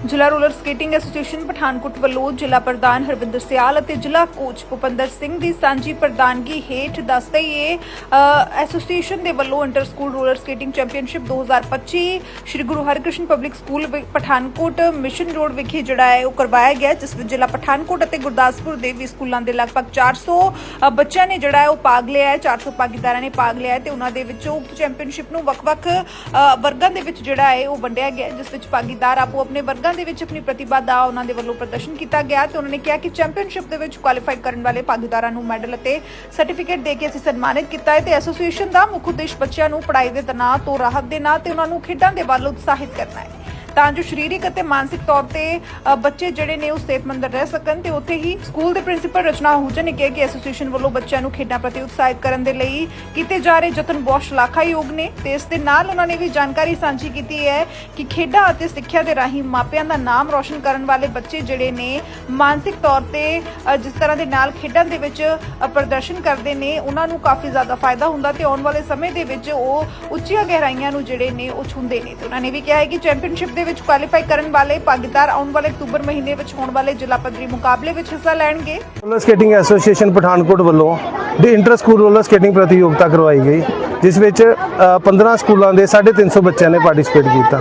ਜ਼ਿਲ੍ਹਾ roller skating association Pathankot ਵੱਲੋਂ ਜ਼ਿਲ੍ਹਾ ਪ੍ਰਧਾਨ ਹਰਵਿੰਦਰ ਸਿਆਲ ਅਤੇ ਜ਼ਿਲ੍ਹਾ ਕੋਚ ਭੁਪਿੰਦਰ ਸਿੰਘ ਦੀ ਸਾਂਝੀ ਪ੍ਰਧਾਨਗੀ ਹੇਠ ਦੱਸਦੇ ਇਹ ਐਸੋਸੀਏਸ਼ਨ ਦੇ ਵੱਲੋਂ inter school roller skating championship 2025 Shri Guru Harkrishan public school Pathankot mission road ਵਿਖੇ ਜਿਹੜਾ ਹੈ ਉਹ ਕਰਵਾਇਆ ਗਿਆ ਜਿਸ ਵਿੱਚ ਜ਼ਿਲ੍ਹਾ ਪਠਾਨਕੋਟ ਅਤੇ ਗੁਰਦਾਸਪੁਰ ਦੇ ਵੀ ਸਕੂਲਾਂ ਦੇ ਲਗਭਗ 400 ਅ, ਬੱਚਿਆਂ ਨੇ ਜਿਹੜਾ ਹੈ ਉਹ ਭਾਗ ਲਿਆ ਹੈ 400 ਭਾਗੀਦਾਰਾਂ ਨੇ ਭਾਗ ਲਿਆ ਹੈ ਤੇ ਉਹਨਾਂ ਦੇ ਵਿੱਚੋਂ ਚੈਂਪੀਅਨਸ਼ਿਪ ਨੂੰ ਵੱਖ-ਵੱਖ ਵਰਗਾਂ ਦੇ ਵਿੱਚ ਜਿਹੜਾ ਹੈ ਉਹ ਵੰਡਿਆ ਗਿਆ ਜਿਸ ਵਿੱਚ ਭਾਗੀਦਾਰ ਆਪੋ ਆਪਣੇ ਵਰਗਾਂ ਦੇ ਵਿੱਚ ਆਪਣੀ ਪ੍ਰਤਿਭਾ ਦਾ ਉਹਨਾਂ ਦੇ ਵੱਲੋਂ ਪ੍ਰਦਰਸ਼ਨ ਕੀਤਾ ਗਿਆ ਤੇ ਉਹਨਾਂ ਨੇ ਕਿਹਾ ਕਿ ਚੈਂਪੀਅਨਸ਼ਿਪ ਦੇ ਵਿੱਚ ਕੁਆਲੀਫਾਈ ਕਰਨ ਵਾਲੇ ਭਾਗੀਦਾਰਾਂ ਨੂੰ ਮੈਡਲ ਅਤੇ ਸਰਟੀਫਿਕੇਟ ਦੇ ਕੇ ਅਸੀਂ ਸਨਮਾਨਿਤ ਕੀਤਾ ਹੈ ਤੇ ਐਸੋਸੀਏਸ਼ਨ ਦਾ ਮੁੱਖ ਉਦੇਸ਼ ਬੱਚਿਆਂ ਨੂੰ ਪੜ੍ਹਾਈ ਦੇ ਤਣਾਅ ਤੋਂ ਰਾਹਤ ਦੇਣਾ ਤੇ ਉਹਨਾਂ ਨੂੰ ਖੇਡਾਂ ਦੇ ਵੱਲ ਉਤਸ਼ਾਹਿਤ ਕਰਨਾ ਹੈ। ਤਾਂ ਜੋ ਸਰੀਰਕ ਅਤੇ ਮਾਨਸਿਕ ਤੌਰ ਤੇ ਬੱਚੇ ਜਿਹੜੇ ਨੇ ਉਹ ਸਿਹਤਮੰਦ ਰਹਿ ਸਕਣ ਤੇ ਉੱਥੇ ਹੀ ਸਕੂਲ ਦੇ ਪ੍ਰਿੰਸੀਪਲ ਰਚਨਾ ਹੂਜਨ ਨੇ ਕਿਹਾ ਕਿ ਐਸੋਸੀਏਸ਼ਨ ਵੱਲੋਂ ਬੱਚਿਆਂ ਨੂੰ ਖੇਡਾਂ ਪ੍ਰਤੀ ਉਤਸ਼ਾਹਿਤ ਕਰਨ ਦੇ ਲਈ ਕੀਤੇ ਜਾ ਰਹੇ ਯਤਨ ਬਹੁਤ ਸ਼ਲਾਘਾਯੋਗ ਨੇ ਤੇ ਇਸ ਦੇ ਨਾਲ ਉਹਨਾਂ ਨੇ ਵੀ ਜਾਣਕਾਰੀ ਸਾਂਝੀ ਕੀਤੀ ਹੈ ਕਿ ਖੇਡਾਂ ਅਤੇ ਸਿੱਖਿਆ ਦੇ ਰਾਹੀਂ ਮਾਪਿਆਂ ਦਾ ਨਾਮ ਰੌਸ਼ਨ ਕਰਨ ਵਾਲੇ ਬੱਚੇ ਜਿਹੜੇ ਨੇ, ਮਾਨਸਿਕ ਤੌਰ ਤੇ ਜਿਸ ਤਰ੍ਹਾਂ ਦੇ ਨਾਲ ਖੇਡਾਂ ਦੇ ਵਿੱਚ ਪ੍ਰਦਰਸ਼ਨ ਕਰਦੇ ਨੇ, ਉਹਨਾਂ ਨੂੰ ਕਾਫੀ ਜ਼ਿਆਦਾ ਫਾਇਦਾ ਹੁੰਦਾ ਤੇ ਆਉਣ ਵਾਲੇ ਸਮੇਂ ਦੇ ਵਿੱਚ ਉਹ ਉੱਚੀਆਂ ਗਹਿਰਾਈਆਂ ਨੂੰ ਜਿਹੜੇ ਨੇ ਉਹ ਛੂੰਹਦੇ ਨੇ। ਤੇ ਉਹਨਾਂ ਨੇ ਵੀ ਕਿਹਾ ਹੈ ਕਿ ਚੈਂਪੀਅਨਸ਼ਿਪ ਦੇ ਵਿੱਚ ਕੁਆਲੀਫਾਈ ਕਰਨ ਵਾਲੇ, ਭਾਗੀਦਾਰ ਆਉਣ ਵਾਲੇ ਅਕਤੂਬਰ ਮਹੀਨੇ ਵਿੱਚ ਹੋਣ ਵਾਲੇ ਜ਼ਿਲ੍ਹਾ ਪੱਧਰੀ ਮੁਕਾਬਲੇ ਵਿੱਚ ਹਿੱਸਾ ਲੈਣਗੇ। ਰੋਲਰ ਸਕੇਟਿੰਗ ਐਸੋਸੀਏਸ਼ਨ ਪਠਾਨਕੋਟ ਵੱਲੋਂ ਦੀ ਇੰਟਰ ਸਕੂਲ ਰੋਲਰ ਸਕੇਟਿੰਗ ਪ੍ਰਤੀਯੋਗਤਾ ਕਰਵਾਈ ਗਈ, ਜਿਸ ਵਿੱਚ 15 ਸਕੂਲਾਂ ਦੇ 350 ਬੱਚਿਆਂ ਨੇ ਪਾਰਟਿਸਿਪੇਟ ਕੀਤਾ।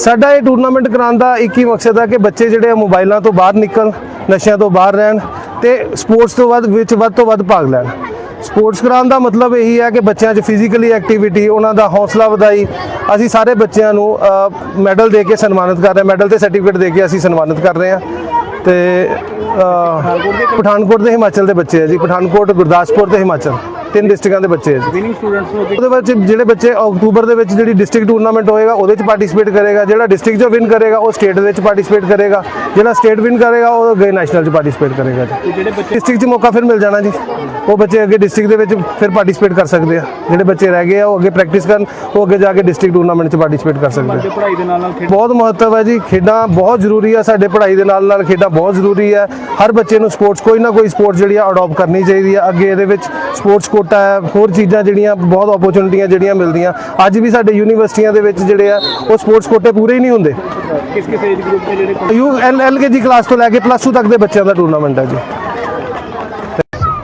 ਸਾਡਾ ਇਹ ਟੂਰਨਾਮੈਂਟ ਕਰਾਉਣ ਦਾ ਇੱਕ ਹੀ ਮਕਸਦ ਆ ਕਿ ਬੱਚੇ ਜਿਹੜੇ ਆ ਮੋਬਾਈਲਾਂ ਤੋਂ ਬਾਹਰ ਨਿਕਲ ਨਸ਼ਿਆਂ ਤੋਂ ਬਾਹਰ ਰਹਿਣ ਤੇ ਸਪੋਰਟਸ ਤੋਂ ਵੱਧ, ਵਿੱਚ ਵੱਧ ਤੋਂ ਵੱਧ ਭਾਗ ਲੈਣ। ਸਪੋਰਟਸ ਕਰਾਉਣ ਦਾ ਮਤਲਬ ਇਹੀ ਹੈ ਕਿ ਬੱਚਿਆਂ 'ਚ ਫਿਜ਼ੀਕਲੀ ਐਕਟੀਵਿਟੀ ਉਹਨਾਂ ਦਾ ਹੌਸਲਾ ਵਧਾਈ। ਅਸੀਂ ਸਾਰੇ ਬੱਚਿਆਂ ਨੂੰ ਮੈਡਲ ਦੇ ਕੇ ਸਨਮਾਨਿਤ ਕਰ ਰਹੇ ਮੈਡਲ ਤੇ ਸਰਟੀਫਿਕੇਟ ਦੇ ਕੇ ਅਸੀਂ ਸਨਮਾਨਿਤ ਕਰ ਰਹੇ ਹਾਂ। ਤੇ ਪਠਾਨਕੋਟ ਦੇ ਹਿਮਾਚਲ ਦੇ ਬੱਚੇ ਆ ਜੀ। ਪਠਾਨਕੋਟ ਗੁਰਦਾਸਪੁਰ ਤੇ ਹਿਮਾਚਲ। ਤਿੰਨ ਡਿਸਟ੍ਰਿਕਟਾਂ ਦੇ ਬੱਚੇ ਆ ਜੀ। ਵਿਨਿੰਗ ਸਟੂਡੈਂਟਸ ਨੂੰ ਉਹਦੇ ਵਿੱਚ ਜਿਹੜੇ ਬੱਚੇ ਅਕਤੂਬਰ ਦੇ ਵਿੱਚ ਜਿਹੜੀ ਡਿਸਟ੍ਰਿਕਟ ਟੂਰਨਾਮੈਂਟ ਹੋਏਗਾ ਉਹਦੇ ਵਿੱਚ ਪਾਰਟਿਸਿਪੇਟ ਕਰੇਗਾ। ਜਿਹੜਾ ਡਿਸਟ੍ਰਿਕਟ 'ਚੋਂ ਵਿਨ ਕਰੇਗਾ ਉਹ ਸਟੇਟ ਦੇ ਵਿੱਚ ਪਾਰਟਿਸਿਪੇਟ ਕਰੇਗਾ। ਜਿਹੜਾ ਸਟੇਟ ਵਿਨ ਕਰੇਗਾ ਉਹ ਅੱਗੇ ਨੈਸ਼ਨਲ 'ਚ ਪਾਰਟਿਸਿਪੇਟ ਕਰੇਗਾ ਜੀ। ਜਿਹੜੇ ਬੱਚੇ ਡਿਸਟ੍ਰਿਕਟ 'ਚ ਮੌਕਾ ਫਿਰ ਮਿਲ ਜਾਣਾ ਜੀ। ਉਹ ਬੱਚੇ ਅੱਗੇ ਡਿਸਟ੍ਰਿਕਟ ਦੇ ਵਿੱਚ ਫਿਰ ਪਾਰਟਿਸਿਪੇਟ ਕਰ ਸਕਦੇ ਆ। ਜਿਹੜੇ ਬੱਚੇ ਰਹਿ ਗਏ ਆ ਉਹ ਅੱਗੇ ਪ੍ਰੈਕਟਿਸ ਕਰਨ ਉਹ ਅੱਗੇ ਜਾ ਕੇ ਡਿਸਟ੍ਰਿਕਟ ਟੂਰਨਾਮੈਂਟ 'ਚ ਪਾਰਟਿਸਿਪੇਟ ਕਰ ਸਕਦੇ ਆ। ਬੱਚੇ ਪੜ੍ਹਾਈ ਦੇ ਨਾਲ ਬਹੁਤ ਮਹੱਤਵ ਹੈ ਜੀ। ਖੇਡਾਂ ਬਹੁਤ ਜ਼ਰੂਰੀ ਹੈ ਸਾਡੇ ਪੜ੍ਹਾਈ ਦੇ ਨਾਲ ਨਾਲ ਖੇਡਾਂ ਬਹੁਤ ਜ਼ਰੂਰੀ ਹੈ ਹਰ ਬੱਚੇ ਨੂੰ ਸਪੋਰਟਸ ਕੋਈ ਨਾ ਕੋਈ ਸਪੋਰਟ ਜਿਹੜੀ ਆ ਅਡਾਪਟ ਕਰਨੀ ਚਾਹੀਦੀ ਹੈ ਅੱਗੇ ਇਹਦੇ ਵਿੱਚ ਸਪੋਰਟਸ ਕੋਟਾ ਹੈ ਹੋਰ ਚੀਜ਼ਾਂ ਜਿਹੜੀਆਂ ਬਹੁਤ ਓਪਰਚੁਨਿਟੀਆਂ ਜਿਹੜੀਆਂ ਮਿਲਦੀਆਂ। ਅੱਜ ਵੀ ਸਾਡੇ ਯੂਨੀਵਰਸਿਟੀਆਂ ਦੇ ਵਿੱਚ ਜਿਹੜੇ ਆ ਉਹ ਸਪੋਰਟਸ ਕੋਟੇ ਪੂਰੇ ਹੀ ਨਹੀਂ ਹੁੰਦੇ। ਕਿਸ ਕਿਸ ਏਜ ਗਰੁੱਪ ਦੇ ਜਿਹੜੇ ਯੂ ਐਲ ਐਲ ਕੇ ਜੀ ਕਲਾਸ ਤੋਂ ਲੈ ਕੇ ਪਲੱਸ 2 ਤੱਕ ਦੇ ਬੱਚਿਆਂ ਦਾ ਟੂਰਨਾਮੈਂਟ ਹੈ ਜੀ।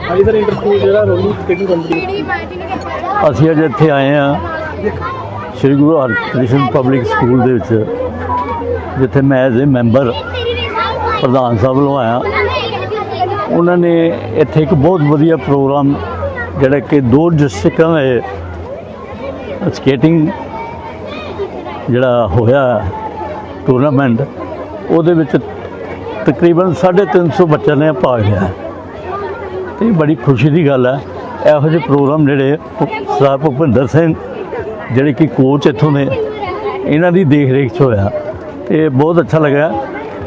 ਹਾਂਜੀ ਸਰ ਇੰਟਰ ਸਕੂਲ ਜਿਹੜਾ ਰੋਲਿੰਗ ਸਕੇਟਿੰਗ ਕੰਪੀਟੀਸ਼ਨ ਅਸੀਂ ਅੱਜ ਇੱਥੇ ਆਏ ਆ ਸ੍ਰੀ ਗੁਰੂ ਹਰਕ੍ਰਿਸ਼ਨ ਪਬਲਿਕ ਸਕੂਲ ਦੇ ਵਿੱਚ ਜਿੱਥੇ ਮੈਂ ਐਜ਼ ਅ ਮੈਂਬਰ ਪ੍ਰਧਾਨ ਸਾਹਿਬ ਵੱਲੋਂ ਆਇਆ। ਉਹਨਾਂ ਨੇ ਇੱਥੇ ਇੱਕ ਬਹੁਤ ਵਧੀਆ ਪ੍ਰੋਗਰਾਮ ਜਿਹੜਾ ਕਿ ਦੋ ਡਿਸਟ੍ਰਿਕਟਾਂ ਦੇ ਸਕੇਟਿੰਗ ਜਿਹੜਾ ਹੋਇਆ। ਟੂਰਨਾਮੈਂਟ ਉਹਦੇ ਵਿੱਚ ਤਕਰੀਬਨ 350 ਬੱਚਿਆਂ ਨੇ ਭਾਗ ਲਿਆ। ਤੇ ਬੜੀ ਖੁਸ਼ੀ ਦੀ ਗੱਲ ਹੈ, ਇਹੋ ਜਿਹੇ ਪ੍ਰੋਗਰਾਮ ਜਿਹੜੇ ਸਰਦਾਰ ਭੁਪਿੰਦਰ ਸਿੰਘ ਜਿਹੜੇ ਕਿ ਕੋਚ ਇੱਥੋਂ ਦੇ, ਇਹਨਾਂ ਦੀ ਦੇਖ ਰੇਖ 'ਚ ਹੋਇਆ। ਤੇ ਬਹੁਤ ਅੱਛਾ ਲੱਗਾ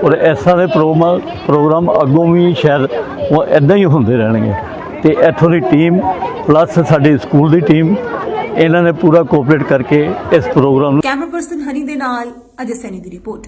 ਔਰ ਇਸ ਤਰ੍ਹਾਂ ਦੇ ਪ੍ਰੋਗਰਾਮ ਪ੍ਰੋਗਰਾਮ ਅੱਗੋਂ ਵੀ ਸ਼ਾਇਦ ਉਹ ਇਦਾਂ ਹੀ ਹੁੰਦੇ ਰਹਿਣਗੇ। ਤੇ ਇੱਥੋਂ ਦੀ ਟੀਮ ਪਲੱਸ ਸਾਡੀ ਸਕੂਲ ਦੀ ਟੀਮ ਇਹਨਾਂ ਨੇ ਪੂਰਾ ਕੋਆਪਰੇਟ ਕਰਕੇ ਇਸ ਪ੍ਰੋਗਰਾਮ ਨੂੰ ਕੈਮਰਾ ਪਰਸਨ ਹਨੀ ਦੇ ਨਾਲ ਅਜੇ ਸੈਨੀ ਦੀ ਰਿਪੋਰਟ